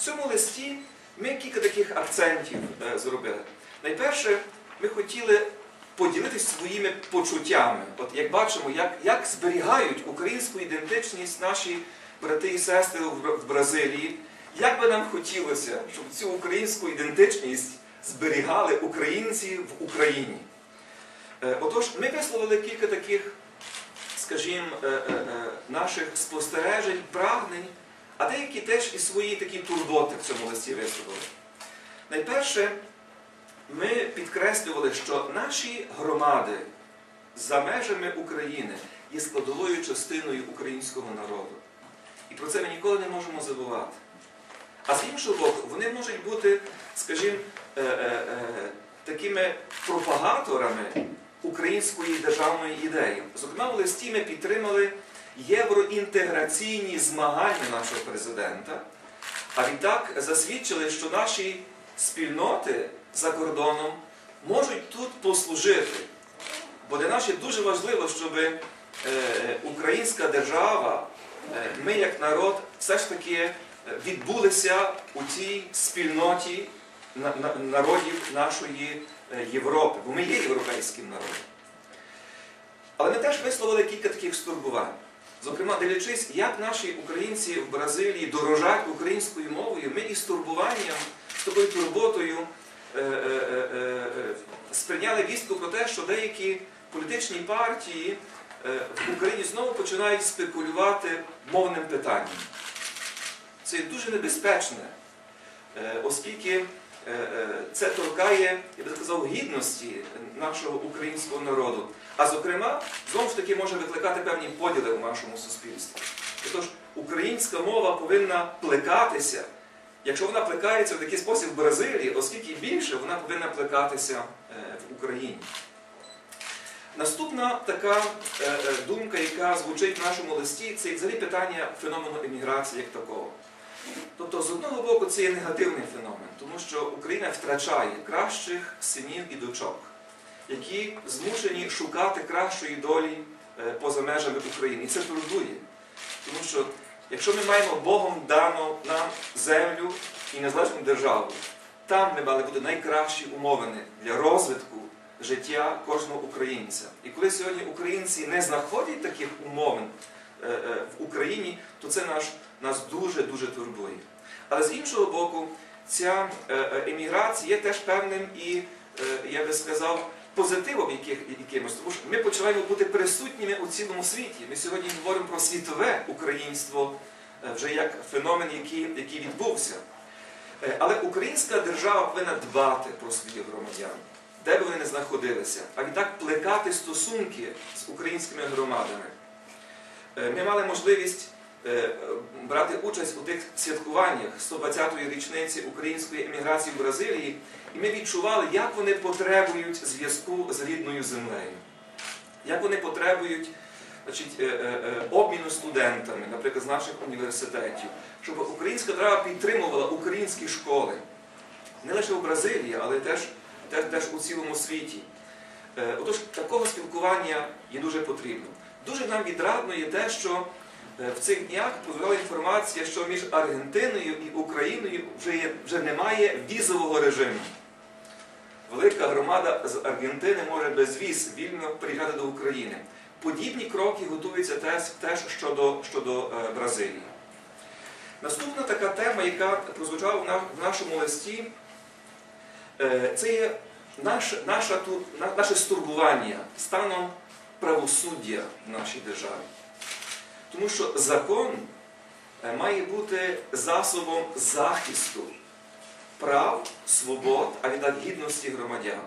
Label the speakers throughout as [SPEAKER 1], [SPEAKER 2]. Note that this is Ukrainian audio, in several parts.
[SPEAKER 1] Цьому листі ми кілька таких акцентів е, зробили. Найперше, ми хотіли поділитися своїми почуттями. От як бачимо, як, як зберігають українську ідентичність наші брати і сестри в Бразилії. Як би нам хотілося, щоб цю українську ідентичність зберігали українці в Україні. Е, Отож, ми висловили кілька таких, скажімо, е, наших спостережень, прагнень, а деякі теж і свої такі турботи в цьому листі висловили. Найперше, ми підкреслювали, що наші громади за межами України є складовою частиною українського народу. І про це ми ніколи не можемо забувати. А з іншого боку, вони можуть бути, скажімо, е, е, е, такими пропагаторами української державної ідеї. Зокрема, в листі ми підтримали євроінтеграційні змагання нашого президента, а відтак засвідчили, що наші спільноти за кордоном можуть тут послужити. Бо для нас є дуже важливо, щоб е, українська держава, е, ми як народ, все ж таки е, відбулися у цій спільноті на- на- народів нашої Європи, бо ми є європейським народом. Але ми теж висловили кілька таких стурбувань. Зокрема, дивлячись, як наші українці в Бразилії дорожать українською мовою, ми із турбуванням, з такою турботою е, е, е, сприйняли вістку про те, що деякі політичні партії в Україні знову починають спекулювати мовним питанням. Це дуже небезпечне, оскільки це торкає, я би сказав, гідності нашого українського народу. А зокрема, знову ж таки може викликати певні поділи у нашому суспільстві. Тож українська мова повинна плекатися, якщо вона плекається в такий спосіб в Бразилії, оскільки більше вона повинна плекатися е, в Україні. Наступна така е, е, думка, яка звучить в нашому листі, це взагалі питання феномену еміграції як такого. Тобто, з одного боку, це є негативний феномен, тому що Україна втрачає кращих синів і дочок, які змушені шукати кращої долі е, поза межами України. І це турбує. Тому що якщо ми маємо Богом дану нам землю і незалежну державу, там ми мали бути найкращі умовини для розвитку життя кожного українця. І коли сьогодні українці не знаходять таких умовин е, е, в Україні, то це наш, нас дуже-дуже турбує. Але з іншого боку, ця е, е, еміграція є теж певним і, е, я би сказав, позитивом якимось. Тому що ми починаємо бути присутніми у цілому світі. Ми сьогодні говоримо про світове українство вже як феномен, який, відбувся. Але українська держава повинна дбати про своїх громадян, де б вони не знаходилися, а відтак плекати стосунки з українськими громадами. Ми мали можливість брати участь у тих святкуваннях 120-ї річниці української еміграції в Бразилії, і ми відчували, як вони потребують зв'язку з рідною землею, як вони потребують значить, е, е, е, обміну студентами, наприклад, з наших університетів, щоб українська держава підтримувала українські школи, не лише в Бразилії, але теж, теж, теж у цілому світі. Е, Отож, такого спілкування є дуже потрібно. Дуже нам відрадно є те, що е, в цих днях позволяла інформація, що між Аргентиною і Україною вже, є, вже немає візового режиму. Велика громада з Аргентини може без віз вільно приїжджати до України. Подібні кроки готуються теж, щодо, щодо е, Бразилії. Наступна така тема, яка прозвучала в, нашому листі, е, це є наш, наша, наше стурбування станом правосуддя в нашій державі. Тому що закон е, має бути засобом захисту прав, свобод, а відтак гідності громадян.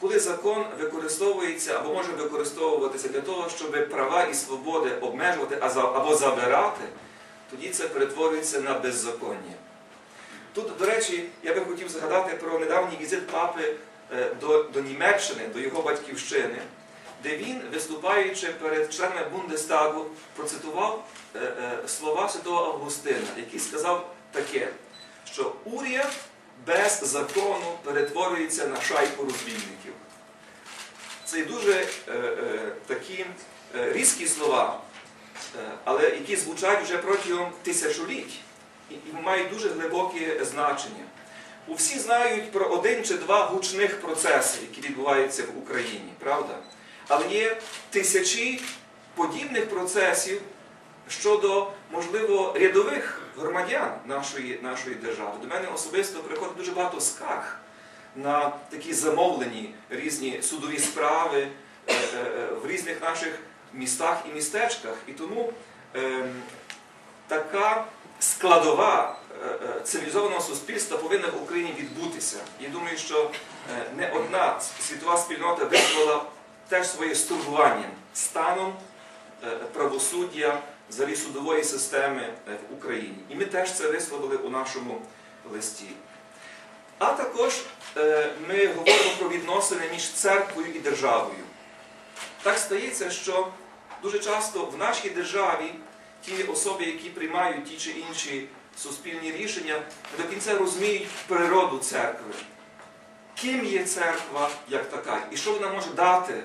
[SPEAKER 1] Коли закон використовується або може використовуватися для того, щоб права і свободи обмежувати або забирати, тоді це перетворюється на беззаконня. Тут, до речі, я би хотів згадати про недавній візит папи е, до, до Німеччини, до його батьківщини, де він, виступаючи перед членами Бундестагу, процитував е, е, слова святого Августина, який сказав таке, що уряд без закону перетворюється на шайку розбійників. Це дуже е, такі різкі слова, але які звучать вже протягом тисячоліть. і мають дуже глибоке значення. Усі знають про один чи два гучних процеси, які відбуваються в Україні, правда? Але є тисячі подібних процесів щодо, можливо, рядових громадян нашої, нашої держави. До мене особисто приходить дуже багато скарг на такі замовлені різні судові справи е, е, в різних наших містах і містечках. І тому ем, така складова е, цивілізованого суспільства повинна в Україні відбутися. Я думаю, що не одна світова спільнота висловила теж своє стурбування станом е, правосуддя взагалі судової системи е, в Україні. І ми теж це висловили у нашому листі. А також е, ми говоримо про відносини між церквою і державою. Так стається, що дуже часто в нашій державі ті особи, які приймають ті чи інші суспільні рішення, до кінця розуміють природу церкви. Ким є церква як така, і що вона може дати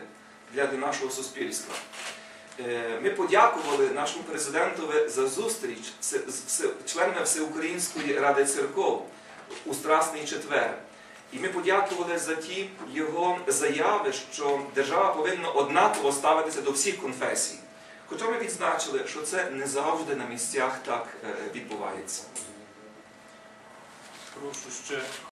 [SPEAKER 1] для нашого суспільства. Е, Ми подякували нашому президентові за зустріч з членами Всеукраїнської ради церков у Страсний четвер. І ми подякували за ті його заяви, що держава повинна однаково ставитися до всіх конфесій. Хоча ми відзначили, що це не завжди на місцях так е, відбувається.
[SPEAKER 2] Прошу ще